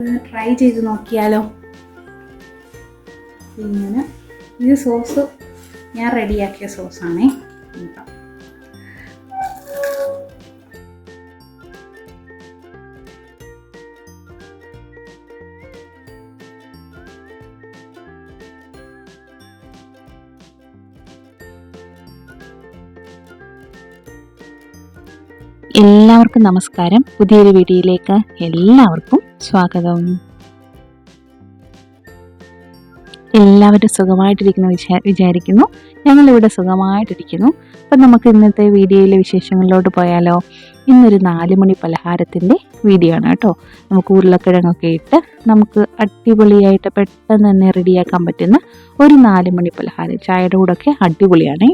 Try ചെയ്ത് നോക്കിയാലോ? ഇങ്ങനെ. ഇത് സോസ് ഞാൻ റെഡിയാക്കിയ സോസാണേ എല്ലാവർക്കും നമസ്കാരം. പുതിയൊരു വീഡിയോയിലേക്ക് എല്ലാവർക്കും സ്വാഗതം. എല്ലാവരും സുഖമായിട്ടിരിക്കുന്ന വിചാ വിചാരിക്കുന്നു. ഞങ്ങളിവിടെ സുഖമായിട്ടിരിക്കുന്നു. അപ്പം നമുക്ക് ഇന്നത്തെ വീഡിയോയിലെ വിശേഷങ്ങളിലോട്ട് പോയാലോ? ഇന്നൊരു നാല് മണി പലഹാരത്തിന്റെ വീഡിയോ ആണ് കേട്ടോ. നമുക്ക് ഉരുളക്കിഴങ്ങൊക്കെ ഇട്ട് നമുക്ക് അടിപൊളിയായിട്ട് പെട്ടെന്ന് തന്നെ റെഡിയാക്കാൻ പറ്റുന്ന ഒരു നാല് മണി പലഹാരം. ചായയുടെ കൂടെയൊക്കെ അടിപൊളിയാണേ.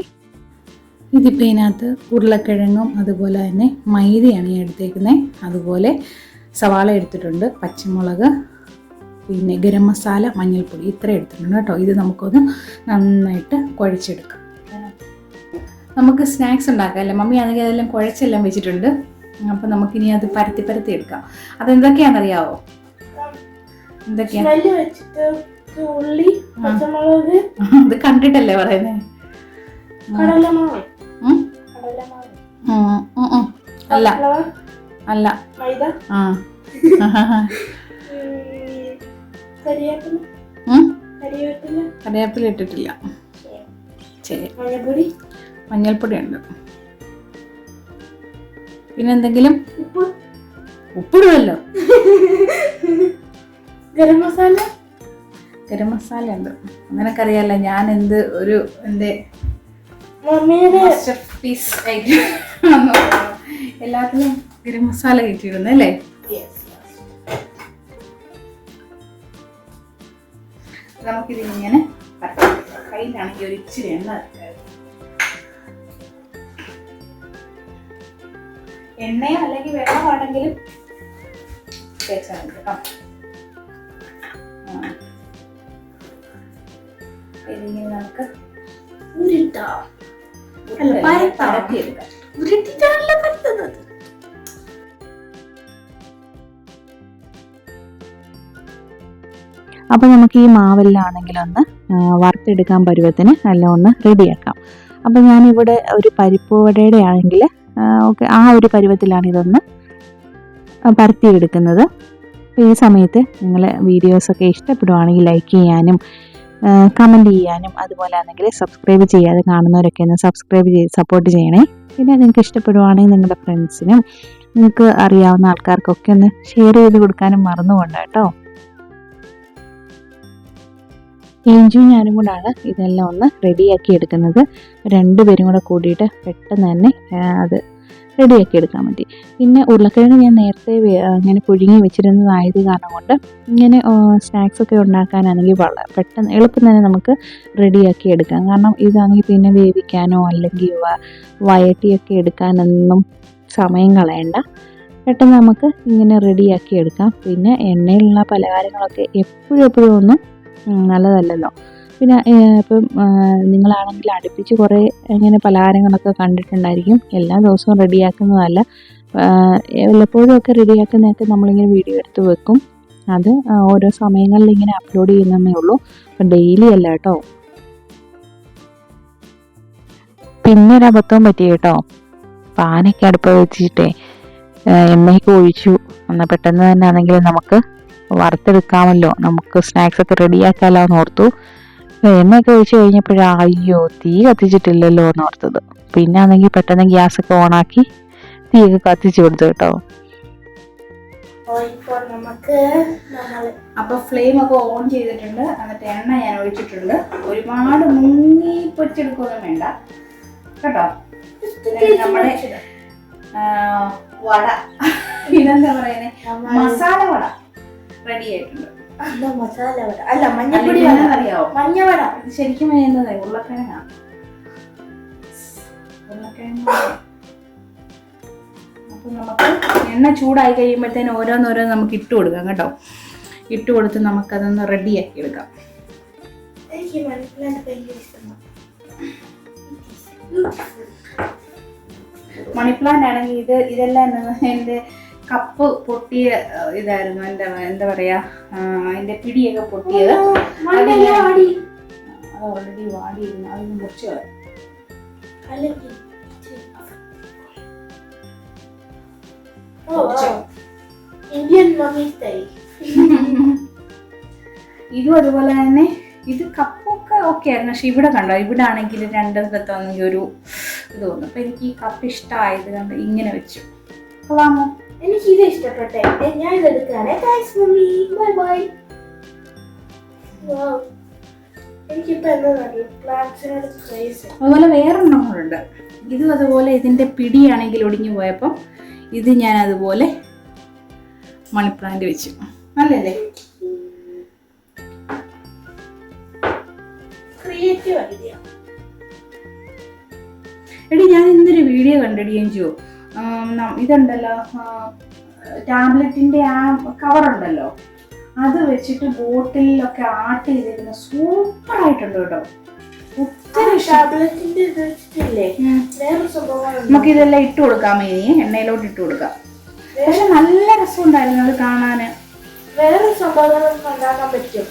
ഇതിപ്പോൾ ഇതിനകത്ത് ഉരുളക്കിഴങ്ങും അതുപോലെ തന്നെ മൈദയാണ് ഞാൻ എടുത്തേക്കുന്നത് അതുപോലെ സവാള എടുത്തിട്ടുണ്ട് പച്ചമുളക് പിന്നെ ഗരം മസാല മഞ്ഞൾപ്പൊടി ഇത്ര എടുത്തിട്ടുണ്ട് കേട്ടോ. ഇത് നമുക്കൊന്ന് നന്നായിട്ട് കുഴച്ചെടുക്കാം. നമുക്ക് സ്നാക്സ് ഉണ്ടാക്കാം അല്ലേ? മമ്മി ആണെങ്കിൽ അതെല്ലാം കുഴച്ചെല്ലാം വെച്ചിട്ടുണ്ട്. അപ്പം നമുക്കിനി അത് പരത്തി പരത്തി എടുക്കാം. അതെന്തൊക്കെയാണെന്നറിയാവോ? എന്തൊക്കെയാണ് ഉള്ളി പച്ചമുളക്. ഇത് കണ്ടിട്ടല്ലേ പറയുന്നത് കടലമാവ്. അല്ല അല്ല. ആ. കറിവേപ്പില ഇട്ടിട്ടില്ല. ശരി. മഞ്ഞൾപ്പൊടി? ഉണ്ട് പിന്നെ എന്തെങ്കിലും ഉപ്പ്? ഉപ്പിടുമല്ലോ ഗരം മസാല? ഗരം മസാല ഉണ്ട് അങ്ങനൊക്കെ അറിയാലോ ഞാൻ എന്ത് ഒരു എന്റെ മാസ്റ്റർ പീസ് ആയിട്ട് എല്ലാത്തിനും ഗരം മസാല കയറ്റിയിടുന്നു അല്ലേ നമുക്കിതിങ്ങനെ. കയ്യിലാണെങ്കിൽ ഒരു ഇച്ചിരി എണ്ണ. എണ്ണയോ അല്ലെങ്കിൽ വെള്ളമാണെങ്കിലും തേച്ചാൽ മതി കേട്ടോ. ഇതിങ്ങനെ നമുക്ക് ഉരുട്ടാം. പരത്തിയെടുക്കാം ഉരുട്ടിട്ടാണല്ലോ പറ്റുന്നത്. അപ്പോൾ നമുക്ക് ഈ മാവെല്ലാം ആണെങ്കിൽ ഒന്ന് വറുത്തെടുക്കാൻ പരുവത്തിന് എല്ലാം ഒന്ന് റെഡിയാക്കാം. അപ്പോൾ ഞാനിവിടെ ഒരു പരിപ്പ് വടയുടെ ആണെങ്കിൽ ഓക്കെ ആ ഒരു പരുവത്തിലാണ് ഇതൊന്ന് പരത്തിയെടുക്കുന്നത്. അപ്പോൾ ഈ സമയത്ത് നിങ്ങൾ വീഡിയോസൊക്കെ ഇഷ്ടപ്പെടുവാണെങ്കിൽ ലൈക്ക് ചെയ്യാനും കമന്റ് ചെയ്യാനും അതുപോലെ ആണെങ്കിൽ സബ്സ്ക്രൈബ് ചെയ്യാതെ കാണുന്നവരൊക്കെ ഒന്ന് സബ്സ്ക്രൈബ് ചെയ്ത് സപ്പോർട്ട് ചെയ്യണേ. പിന്നെ നിങ്ങൾക്ക് ഇഷ്ടപ്പെടുവാണെങ്കിൽ നിങ്ങളുടെ ഫ്രണ്ട്സിനും നിങ്ങൾക്ക് അറിയാവുന്ന ആൾക്കാർക്കൊക്കെ ഒന്ന് ഷെയർ ചെയ്ത് കൊടുക്കാനും മറന്നുകൊണ്ട് കേട്ടോ. ഏഞ്ചും ഞാനും കൂടാണ് ഇതെല്ലാം ഒന്ന് റെഡിയാക്കി എടുക്കുന്നത്. രണ്ടുപേരും കൂടെ കൂടിയിട്ട് പെട്ടെന്ന് തന്നെ അത് റെഡിയാക്കി എടുക്കാൻ പറ്റി പിന്നെ ഉരുളക്കിഴങ്ങ് ഞാൻ നേരത്തെ അങ്ങനെ പുഴുങ്ങി വെച്ചിരുന്നതായത് കാരണം കൊണ്ട് ഇങ്ങനെ സ്നാക്സ് ഒക്കെ ഉണ്ടാക്കാനാണെങ്കിൽ വളരെ പെട്ടെന്ന് എളുപ്പം തന്നെ നമുക്ക് റെഡിയാക്കി എടുക്കാം കാരണം ഇതാണെങ്കിൽ പിന്നെ വേവിക്കാനോ അല്ലെങ്കിൽ വയറ്റിയൊക്കെ എടുക്കാനൊന്നും സമയം കളയണ്ട. പെട്ടെന്ന് നമുക്ക് ഇങ്ങനെ റെഡിയാക്കി എടുക്കാം പിന്നെ എണ്ണയിലുള്ള പലഹാരങ്ങളൊക്കെ എപ്പോഴും എപ്പോഴും ഒന്നും നല്ലതല്ലല്ലോ. പിന്നെ ഇപ്പം നിങ്ങളാണെങ്കിൽ അടുപ്പിച്ച് കുറേ ഇങ്ങനെ പലഹാരങ്ങളൊക്കെ കണ്ടിട്ടുണ്ടായിരിക്കും. എല്ലാ ദിവസവും റെഡിയാക്കുന്നതല്ല. വല്ലപ്പോഴുമൊക്കെ റെഡിയാക്കുന്നതൊക്കെ നമ്മളിങ്ങനെ വീഡിയോ എടുത്ത് വെക്കും. അത് ഓരോ സമയങ്ങളിൽ ഇങ്ങനെ അപ്ലോഡ് ചെയ്യുന്നതേ ഉള്ളൂ. അപ്പം ഡെയിലി അല്ല കേട്ടോ. പിന്നെ ഒരു അബദ്ധവും പറ്റി കേട്ടോ. പാനൊക്കെ അടുപ്പ് വെച്ചിട്ടേ എണ്ണയൊക്കെ ഒഴിച്ചു. എന്നാൽ പെട്ടെന്ന് തന്നെ ആണെങ്കിൽ നമുക്ക് വറുത്തെടുക്കാമല്ലോ. നമുക്ക് സ്നാക്സ് ഒക്കെ റെഡിയാക്കാമല്ലോ എന്ന് ഓർത്തു. എണ്ണയൊക്കെ ഒഴിച്ചു കഴിഞ്ഞപ്പോഴാ അയ്യോ തീ കത്തിച്ചിട്ടില്ലല്ലോ എന്ന് ഓർത്തത്. പിന്നെ ആണെങ്കിൽ പെട്ടെന്ന് ഗ്യാസ് ഒക്കെ ഓണാക്കി തീയൊക്കെ കത്തിച്ചു കൊടുത്തു കേട്ടോ. നമുക്ക് നമ്മൾ അപ്പൊ ഫ്ലെയിം ഒക്കെ ഓൺ ചെയ്തിട്ടുണ്ട്. എന്നിട്ട് എണ്ണ ഞാൻ ഒഴിച്ചിട്ടുണ്ട്. ഒരുപാട് മുങ്ങി പൊരിച്ചെടുക്കൊന്നും വേണ്ട. കേട്ടോ? നമ്മുടെ വട. ഇതെന്താ പറയുന്നത് മസാല വട റെഡി ആയിട്ടുണ്ട്. മസാല വട. അല്ല മഞ്ഞപ്പൊടി അറിയാവോ മഞ്ഞവട ഇത് ശരിക്കും ചെയ്യുന്നത് ഉരുളക്കിഴങ്ങാണ് ഉരുളക്കിഴങ്ങ് അപ്പൊ നമുക്ക് എണ്ണ ചൂടായി കഴിയുമ്പോഴത്തേന് ഓരോന്നോരോന്ന് നമുക്ക് ഇട്ട് കൊടുക്കാം കേട്ടോ. ഇട്ട് കൊടുത്ത് നമുക്കതൊന്ന് റെഡിയാക്കി എടുക്കാം. എനിക്ക് മണി പ്ലാന്റ് ആണെങ്കിൽ ഇത് ഇതെല്ലാം എന്റെ കപ്പ് പൊട്ടിയ ഇതായിരുന്നു എന്താ എന്താ പറയാ അതിന്റെ പിടിയൊക്കെ പൊട്ടിയത്. അത് ഓൾറെഡി വാടിയിരുന്നു. അത് മുറിച്ച് ഇതും അതുപോലെ തന്നെ ഇത് കപ്പൊക്കെ ഓക്കെ ആയിരുന്നു. പക്ഷെ ഇവിടെ കണ്ടോ ഇവിടെ ആണെങ്കിൽ രണ്ടിടത്താണെങ്കിൽ ഒരു ഇത് തോന്നുന്നു അപ്പൊ എനിക്ക് ഈ കപ്പ് ഇഷ്ടമായത് കണ്ട് ഇങ്ങനെ വെച്ചു. കൊള്ളാമോ? എനിക്ക് ഇത് ഇഷ്ടപ്പെട്ടെ. ഞാൻ ഇത് എടുക്കാനെ താങ്ക്സ് മമ്മി ബൈ ബൈ എനിക്കിപ്പോ എന്താ അറിയാം? പ്ലാന്റ്സിനോട് ക്രേസ് അതുപോലെ വേറൊരെണ്ണം കൂടെ ഇതും അതുപോലെ ഇതിന്റെ പിടിയാണെങ്കിൽ ഒടിഞ്ഞു പോയപ്പോൾ ഇത് ഞാൻ അതുപോലെ മണി പ്ലാന്റ് വെച്ചു. നല്ലല്ലേ ക്രിയേറ്റീവ് ഐഡിയ എടി ഞാൻ ഇന്നൊരു വീഡിയോ കണ്ടടിയും എഞ്ചു ഇതുണ്ടല്ലോ ടാബ്ലറ്റിന്റെ ആ കവർ ഉണ്ടല്ലോ അത് വെച്ചിട്ട് ബോട്ടിലൊക്കെ ആർട്ട് ചെയ്തിരുന്ന സൂപ്പർ ആയിട്ടുണ്ട് കേട്ടോ. ഒത്തിരി നമുക്ക് ഇതെല്ലാം ഇട്ട് കൊടുക്കാം ഇനി എണ്ണയിലോട്ട് ഇട്ട് കൊടുക്കാം. പക്ഷെ നല്ല രസമുണ്ടായിരുന്നു അത് കാണാന്. വേറൊരു സംഭവം നമുക്ക് ഉണ്ടാക്കാൻ പറ്റും.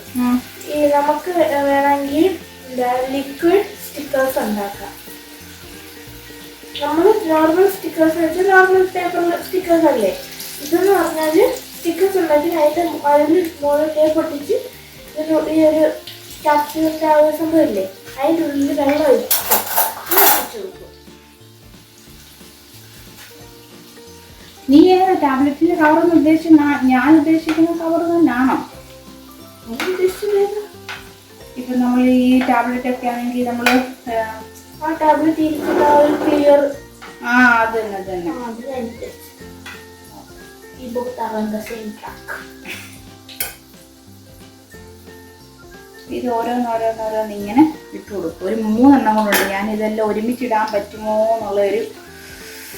ഈ നമുക്ക് വേണമെങ്കിൽ ലിക്വിഡ് സ്റ്റിക്കേഴ്സ് ഉണ്ടാക്കാം. നമ്മൾ നോർമൽ സ്റ്റിക്കേഴ്സ് വെച്ചാൽ നോർമൽ പേപ്പർ സ്റ്റിക്കേഴ്സ് അല്ലേ? ഇതെന്ന് പറഞ്ഞാൽ സ്റ്റിക്കേഴ്സ് ഉണ്ടെങ്കിൽ അതിന്റെ അതിന്റെ മോളിൽ കേ പൊട്ടിച്ച് ഒരു ഈ ഒരു ക്യാപ്സ്യൂളിന്റെ ആ ഒരു സംഭവമില്ലേ? അതിന്റെ ഉള്ളിൽ വെള്ളം കൊടുക്കും. നീ ഏതാ ടാബ്ലറ്റിന്റെ കവർ എന്ന് ഉദ്ദേശിച്ച ഞാൻ ഉദ്ദേശിക്കുന്ന കവർ തന്നെയാണോ ഇപ്പൊ നമ്മൾ ഈ ടാബ്ലറ്റ് ഒക്കെ ആണെങ്കിൽ നമ്മൾ ആ ടാബ്ലറ്റ് ഇരിക്കുന്ന ഒരു ക്ലിയർ ആ അത് തന്നെ അത് തന്നെ അത് ബുക്ക് തറണ്ട സെയിം ട്രാക്ക് ഇത് ഓരോന്നോരോന്നോരോന്ന് ഇങ്ങനെ ഇട്ട് കൊടുക്കും. ഒരു മൂന്നെണ്ണം കൊണ്ടുണ്ട് ഞാൻ ഇതെല്ലാം ഒരുമിച്ചിടാൻ പറ്റുമോ എന്നുള്ള ഒരു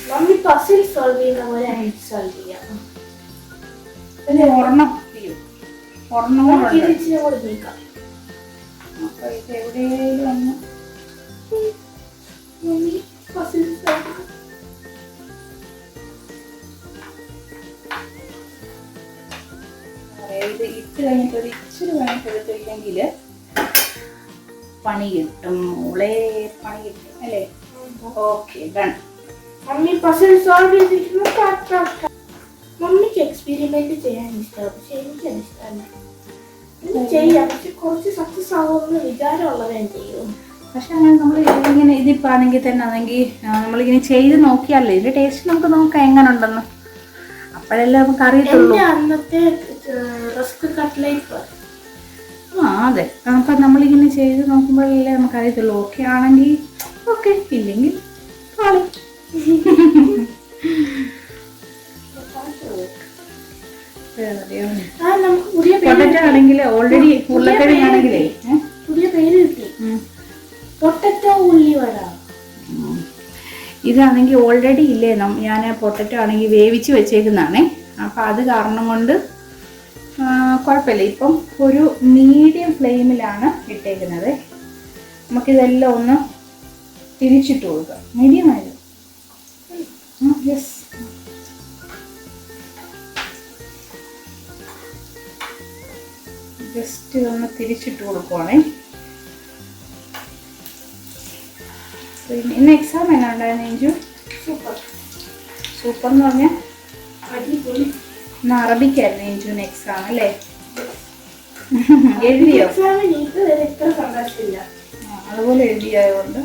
മമ്മി പസിൽ സോൾവ് ചെയ്യുന്ന പോലെ സോൾവ് ചെയ്യാം. ഇത് ഒരെണ്ണം ഒരെണ്ണം കൂടി അപ്പൊ ഇത് എവിടെയെങ്കിലും ഒന്ന് പസിൽ സോൾവ് പറയാ, ഇത് ഇട്ട് കഴിഞ്ഞിട്ട് ഒരു ഇച്ചിരി കഴിഞ്ഞിട്ട് എടുത്തില്ലെങ്കിൽ പണി കിട്ടും. മോളെ പണി കിട്ടും അല്ലേ? Okay done mummy puzzle solve ചെയ്തിരിക്കുന്നു. മമ്മിക്ക് എക്സ്പെരിമെന്റ് ചെയ്യാൻ ഇഷ്ടമാണ് പക്ഷെ എനിക്കത് ഇഷ്ടമല്ല ചെയ്യാം. പക്ഷെ കുറച്ച് സക്സസ് ആവുമെന്ന് വിചാരമുള്ളത് ഞാൻ ചെയ്യും. പക്ഷെ അങ്ങനെ നമ്മൾ ഇങ്ങനെ ഇതിപ്പോൾ ആണെങ്കിൽ തന്നെ ആണെങ്കിൽ നമ്മളിങ്ങനെ ചെയ്ത് നോക്കിയാലേ ഇതിന്റെ ടേസ്റ്റ് നമുക്ക് നോക്കാം എങ്ങനെ ഉണ്ടെന്ന് അപ്പോഴല്ലേ നമുക്ക് അറിയത്തുള്ളൂ. അന്നത്തെ ആ അതെ. അപ്പം നമ്മളിങ്ങനെ ചെയ്ത് നോക്കുമ്പോഴല്ലേ നമുക്ക് അറിയത്തുള്ളൂ ഓക്കെ ആണെങ്കിൽ ഓക്കെ. ഇല്ലെങ്കിൽ പാളി. പൊട്ടറ്റോ ആണെങ്കിൽ ഓൾറെഡി ഉരുളക്കിഴങ്ങാണെങ്കിലേ? പുതിയ പേര് കിട്ടി. പൊട്ടറ്റോ ഉള്ളിവട വട. ഇതാണെങ്കിൽ ഓൾറെഡി ഇല്ലേ? ഞാൻ പൊട്ടറ്റോ ആണെങ്കിൽ വേവിച്ച് വെച്ചേക്കുന്നതാണേ. അപ്പം അത് കാരണം കൊണ്ട് കുഴപ്പമില്ല. ഇപ്പം ഒരു മീഡിയം ഫ്ലെയിമിലാണ് ഇട്ടേക്കുന്നത്. നമുക്കിതെല്ലാം ഒന്ന് തിരിച്ചിട്ട് കൊടുക്കുക മീഡിയം ആയത് യെസ് ജസ്റ്റ് ഒന്ന് തിരിച്ചിട്ട് കൊടുക്കുവാണേ. പിന്നെ ഇന്ന് എക്സാം എങ്ങനെ ഉണ്ടായിരുന്നു എഞ്ചു സൂപ്പർ സൂപ്പർ എന്ന് പറഞ്ഞാൽ അടിപൊളി. ഇന്ന് അറബിക്കായിരുന്നു എഞ്ചുവിന് എക്സാം അല്ലേ? എഴുതിയോ? അതുപോലെ എഴുതിയായതുകൊണ്ട്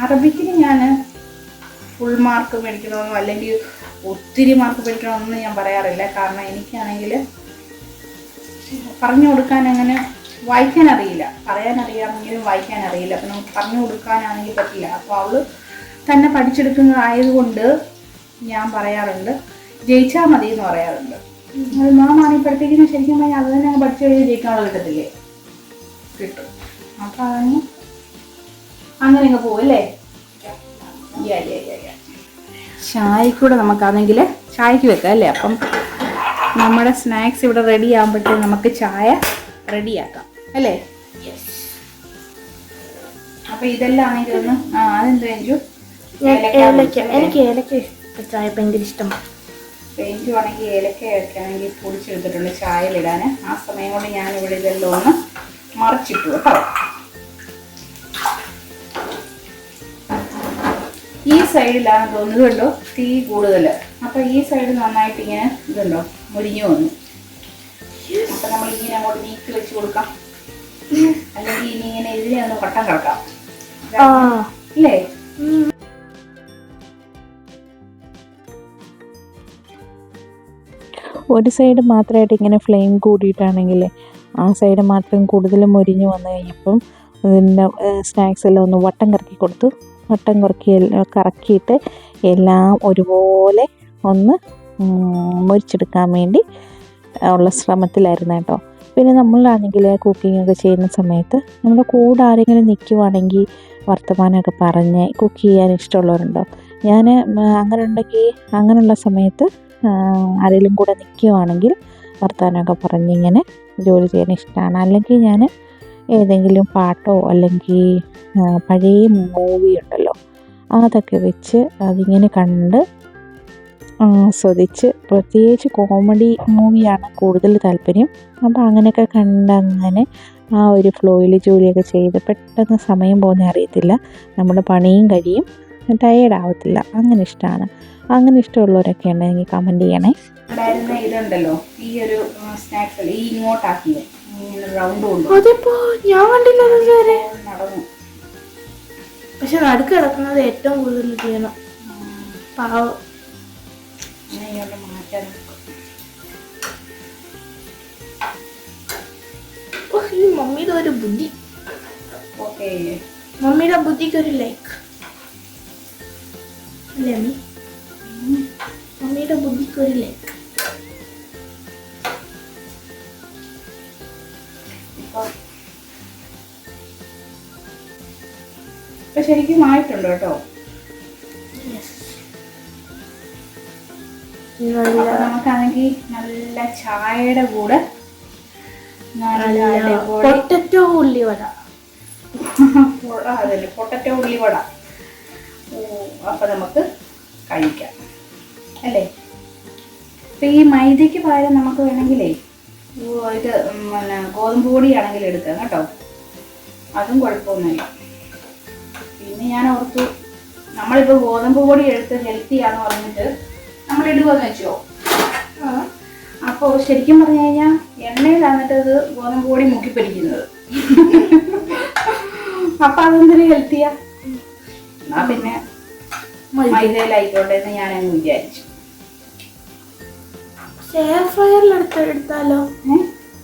അറബിക്കിന് ഞാൻ ഫുൾ മാർക്ക് മേടിക്കണമെന്നോ അല്ലെങ്കിൽ ഒത്തിരി മാർക്ക് മേടിക്കണമെന്നൊന്നും ഞാൻ പറയാറില്ല. കാരണം എനിക്കാണെങ്കിൽ പറഞ്ഞു കൊടുക്കാൻ അങ്ങനെ വായിക്കാൻ അറിയില്ല പറയാൻ അറിയാമെങ്കിലും വായിക്കാൻ അറിയില്ല അപ്പം നമുക്ക് പറഞ്ഞു കൊടുക്കാനാണെങ്കിൽ പറ്റില്ല. അപ്പോൾ അവൾ തന്നെ പഠിച്ചെടുക്കുന്നതായതുകൊണ്ട് ഞാൻ പറയാറുണ്ട് ജയിച്ചാൽ മതി എന്ന് പറയാറുണ്ട്. അത് മാം ഇപ്പോഴത്തേക്കിനും ശരിക്കും പറഞ്ഞാൽ അത് തന്നെ പഠിച്ചു കഴിഞ്ഞാൽ ജയിക്കാനുള്ള കിട്ടത്തില്ലേ? കിട്ടും. അപ്പം അതങ്ങ് അങ്ങനെ അങ്ങ് പോകും അല്ലേ. ചായക്കൂടെ നമുക്കാണെങ്കിൽ ചായക്ക് വെക്കാം അല്ലേ? അപ്പം നമ്മുടെ സ്നാക്സ് ഇവിടെ റെഡി ആകുമ്പോഴത്തേക്കും നമുക്ക് ചായ റെഡിയാക്കാം അല്ലേ? അപ്പൊ ഇതെല്ലാം ആണെങ്കിൽ ഒന്ന് ആ അതെന്താ അഞ്ചു ഏലക്ക എനിക്ക് ഏലക്ക ചായ ഭയങ്കര ഇഷ്ടമാണ് പെയിന്റ് ആണെങ്കിൽ ഏലക്കയൊക്കെ ആണെങ്കിൽ പൊടിച്ചെടുത്തിട്ടുണ്ട് ചായയിലിടാൻ. ആ സമയം കൊണ്ട് ഞാനിവിടെ ഇതെല്ലാം ഒന്ന് മറിച്ചിട്ടു കേട്ടോ. ഈ സൈഡിലാണ് തോന്നുന്നത് കണ്ടോ? തീ കൂടുതൽ. അപ്പോൾ ഈ സൈഡ് നന്നായിട്ട് ഇങ്ങനെ ഇതുണ്ടോ? മുരിഞ്ഞു വന്നു. അപ്പം നമ്മൾ ഇങ്ങനെ അങ്ങോട്ട് നീക്കി വെച്ച് കൊടുക്കാം. അല്ലെങ്കിൽ ഇനി ഇങ്ങനെ എല്ലാം ഒന്ന് വട്ടം കിടക്കാം. ആ. ഇല്ലേ ഒരു സൈഡ് മാത്രമായിട്ട് ഇങ്ങനെ ഫ്ലെയിം കൂടിയിട്ടാണെങ്കിൽ ആ സൈഡ് മാത്രം കൂടുതൽ മുരിഞ്ഞ് വന്നു കഴിഞ്ഞപ്പം ഇതിന്റെ സ്നാക്സ് എല്ലാം ഒന്ന് വട്ടം കറക്കി കൊടുത്തു. വട്ടം കുറക്കി കറക്കിയിട്ട് എല്ലാം ഒരുപോലെ ഒന്ന് മുരിച്ചെടുക്കാൻ വേണ്ടി ഉള്ള ശ്രമത്തിലായിരുന്നു കേട്ടോ. പിന്നെ നമ്മളാണെങ്കിൽ കുക്കിംഗ് ഒക്കെ ചെയ്യുന്ന സമയത്ത് നമ്മുടെ കൂടെ ആരെങ്കിലും നിൽക്കുവാണെങ്കിൽ വർത്തമാനമൊക്കെ പറഞ്ഞ് കുക്ക് ചെയ്യാൻ ഇഷ്ടമുള്ളവരുണ്ടോ? ഞാൻ അങ്ങനെ ഉണ്ടെങ്കിൽ അങ്ങനെയുള്ള സമയത്ത് ആരെങ്കിലും കൂടെ നിൽക്കുവാണെങ്കിൽ വർത്തമാനമൊക്കെ പറഞ്ഞിങ്ങനെ ജോലി ചെയ്യാൻ ഇഷ്ടമാണ് അല്ലെങ്കിൽ ഞാൻ ഏതെങ്കിലും പാട്ടോ അല്ലെങ്കിൽ പഴയ മൂവി ഉണ്ടല്ലോ അതൊക്കെ വെച്ച് അതിങ്ങനെ കണ്ട് ആസ്വദിച്ച് പ്രത്യേകിച്ച് കോമഡി മൂവിയാണ് കൂടുതൽ താല്പര്യം. അപ്പോൾ അങ്ങനെയൊക്കെ കണ്ടങ്ങനെ ആ ഒരു ഫ്ലോയിൽ ജോലിയൊക്കെ ചെയ്ത് പെട്ടെന്ന് സമയം പോകുന്ന അറിയത്തില്ല. നമ്മുടെ പണിയും കഴിയും. ടയേർഡ് ആവത്തില്ല. അങ്ങനെ ഇഷ്ടമാണ് അങ്ങനെ ഇഷ്ടമുള്ളവരൊക്കെ ഉണ്ടെങ്കിൽ കമന്റ് ചെയ്യണേ. ഉണ്ടായിരുന്ന ഇതുണ്ടല്ലോ ഈ ഒരു സ്നാക്സ് ഈ ഇങ്ങോട്ടാക്കിയത് റൗണ്ട് അതിപ്പോ ഞാൻ കണ്ടില്ല നടന്നു. പക്ഷെ നടുക്ക് കിടക്കുന്നത് ഏറ്റവും കൂടുതൽ ചെയ്യണം. പാവം. അങ്ങനെ ഇങ്ങോട്ട് മാറ്റാൻ മമ്മിയുടെ ഒരു ബുദ്ധി. ഓക്കെ. മമ്മിയുടെ ബുദ്ധിക്ക് ഒരു ലൈക്ക് അല്ലേ അമ്മി? മമ്മിയുടെ ബുദ്ധിക്ക് ഒരു ലൈക്ക് ഇപ്പൊ. ശരിക്കും ആയിട്ടുണ്ട് കേട്ടോ? നമുക്കാണെങ്കിൽ നല്ല ചായയുടെ കൂടെ പൊട്ടറ്റോ ഉള്ളിവട അതല്ലേ പൊട്ടറ്റോ ഉള്ളിവട ഓ അപ്പൊ നമുക്ക് കഴിക്കാം. അല്ലേ? അപ്പൊ ഈ മൈദയ്ക്ക് പകരം നമുക്ക് വേണമെങ്കിലേ ഇത് പിന്നെ ഗോതമ്പ് പൊടിയാണെങ്കിൽ എടുക്കാം കേട്ടോ. അതും കുഴപ്പമൊന്നുമില്ല. പിന്നെ ഞാൻ ഓർത്തു നമ്മളിപ്പോൾ ഗോതമ്പ് പൊടി എടുത്ത് ഹെൽത്തി ആണെന്ന് പറഞ്ഞിട്ട് നമ്മൾ ഇടുകയെന്ന് വെച്ചോ? അപ്പോൾ ശരിക്കും പറഞ്ഞു കഴിഞ്ഞാൽ എണ്ണയിലാന്നിട്ട് അത് ഗോതമ്പ് പൊടി മുക്കിപ്പിടിക്കുന്നത് അപ്പൊ അതെന്തൊരു ഹെൽത്തിയാ എന്നാ പിന്നെ മൈദയിലായിക്കോട്ടെ എന്ന് ഞാൻ അങ്ങ് വിചാരിച്ചു എയർ ഫ്രയറിൽ എടുത്ത് എടുത്താലോ?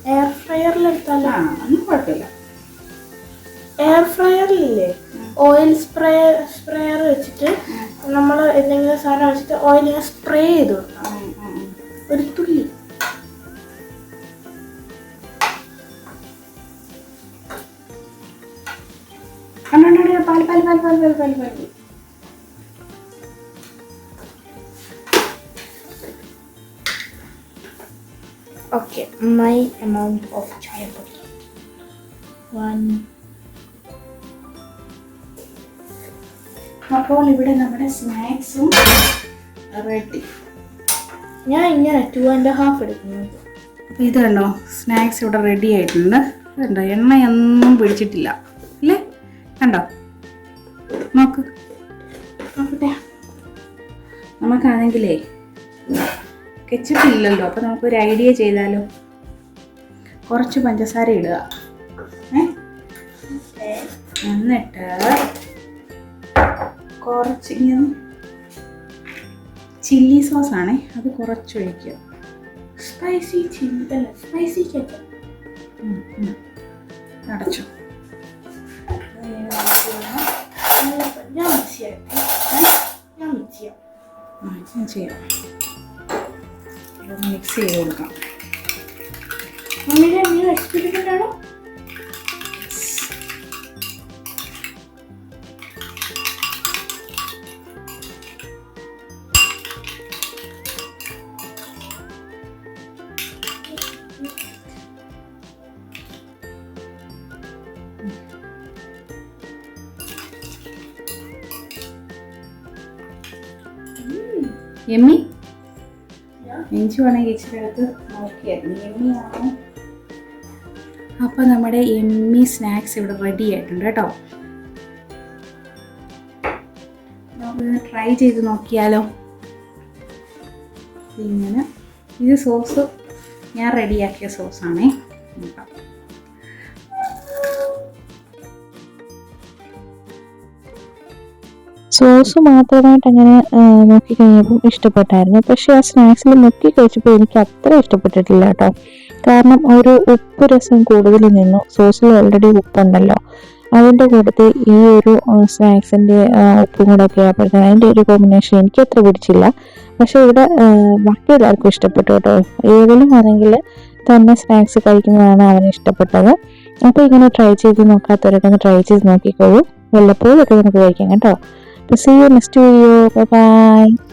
എയർ ഫ്രയറിൽ എടുത്താലോ? ആ ഒന്നും കുഴപ്പമില്ല. എയർ ഫ്രയറിലില്ലേ ഓയിൽ സ്പ്രേ സ്പ്രേയർ വെച്ചിട്ട് നമ്മൾ എന്തെങ്കിലും സാധനം വെച്ചിട്ട് ഓയിൽ ഇങ്ങനെ സ്പ്രേ ചെയ്ത് കൊടുക്കണം. ഒരു തുള്ളി. കണ്ടോ, പാൽ പാൽ പാൽ പാൽ പാൽ പാൽ പാൽ. ഓക്കെ മൈ എമൗണ്ട് ഓഫ് അപ്പോൾ ഇവിടെ നമ്മുടെ സ്നാക്സും റെഡി. ഞാൻ ഇങ്ങനെ ടു ആൻഡ് ഹാഫ് എടുക്കുന്നത് അപ്പോൾ ഇത് കണ്ടോ? സ്നാക്സ് ഇവിടെ റെഡി ആയിട്ടുണ്ട്. കണ്ടോ? എണ്ണയൊന്നും പിടിച്ചിട്ടില്ല. അല്ലേ കണ്ടോ? നോക്ക്. നമുക്കാണെങ്കിലേ കെച്ചിട്ടില്ലല്ലോ. അപ്പോൾ നമുക്കൊരു ഐഡിയ ചെയ്താലോ? കുറച്ച് പഞ്ചസാര ഇടുക. ഏ? എന്നിട്ട് കുറച്ച് ഇങ്ങനെ ചില്ലി സോസ് ആണേ അത് കുറച്ച് ഒഴിക്കുക. സ്പൈസി ചില്ലി അല്ല സ്പൈസി. അടച്ചു. ഞാൻ ഞാൻ ചെയ്യാം. മിക്സ് ചെയ്ത് കൊടുക്കാം. മമ്മിയുടെ എക്സ്പെരിമെന്റ് ആണോ എമ്മി? എഞ്ചു വേണമെങ്കിൽ ഇച്ചിരി അടുത്ത് നോക്കിയായിരുന്നു. എമ്മിയാണോ അപ്പോൾ നമ്മുടെ എമ്മി സ്നാക്സ് ഇവിടെ റെഡി ആയിട്ടുണ്ട് കേട്ടോ. നമുക്ക് ട്രൈ ചെയ്ത് നോക്കിയാലോ? ഇങ്ങനെ. ഇത് സോസ് ഞാൻ റെഡിയാക്കിയ സോസാണേ നോക്കാം. സോസ് മാത്രമായിട്ട് അങ്ങനെ നോക്കി കഴിഞ്ഞപ്പോൾ ഇഷ്ടപ്പെട്ടായിരുന്നു. പക്ഷേ ആ സ്നാക്സിൽ മുക്കി കഴിച്ചപ്പോൾ എനിക്ക് അത്ര ഇഷ്ടപ്പെട്ടിട്ടില്ല കേട്ടോ. കാരണം ഒരു ഉപ്പ് രസം കൂടുതൽ നിന്നു. സോസിൽ ഓൾറെഡി ഉപ്പുണ്ടല്ലോ. അതിന്റെ കൂട്ടത്തിൽ ഈ ഒരു സ്നാക്സിന്റെ ഉപ്പും കൂടെ ഒക്കെ ആയപ്പോഴത്തേക്കും അതിന്റെ ഒരു കോമ്പിനേഷൻ എനിക്ക് അത്ര പിടിച്ചില്ല. പക്ഷേ ഇവിടെ ബാക്കി എല്ലാവർക്കും ഇഷ്ടപ്പെട്ടു കേട്ടോ. ഏതെങ്കിലും ആണെങ്കിൽ തന്നെ സ്നാക്സ് കഴിക്കുന്നതാണ് അവന് ഇഷ്ടപ്പെട്ടത്. അപ്പോൾ ഇങ്ങനെ ട്രൈ ചെയ്ത് നോക്കാത്തവരൊക്കെ ഒന്ന് ട്രൈ ചെയ്ത് നോക്കിക്കോളൂ. വല്ലപ്പോഴും ഒക്കെ നമുക്ക് കഴിക്കാം കേട്ടോ. അപ്പോൾ see you next video bye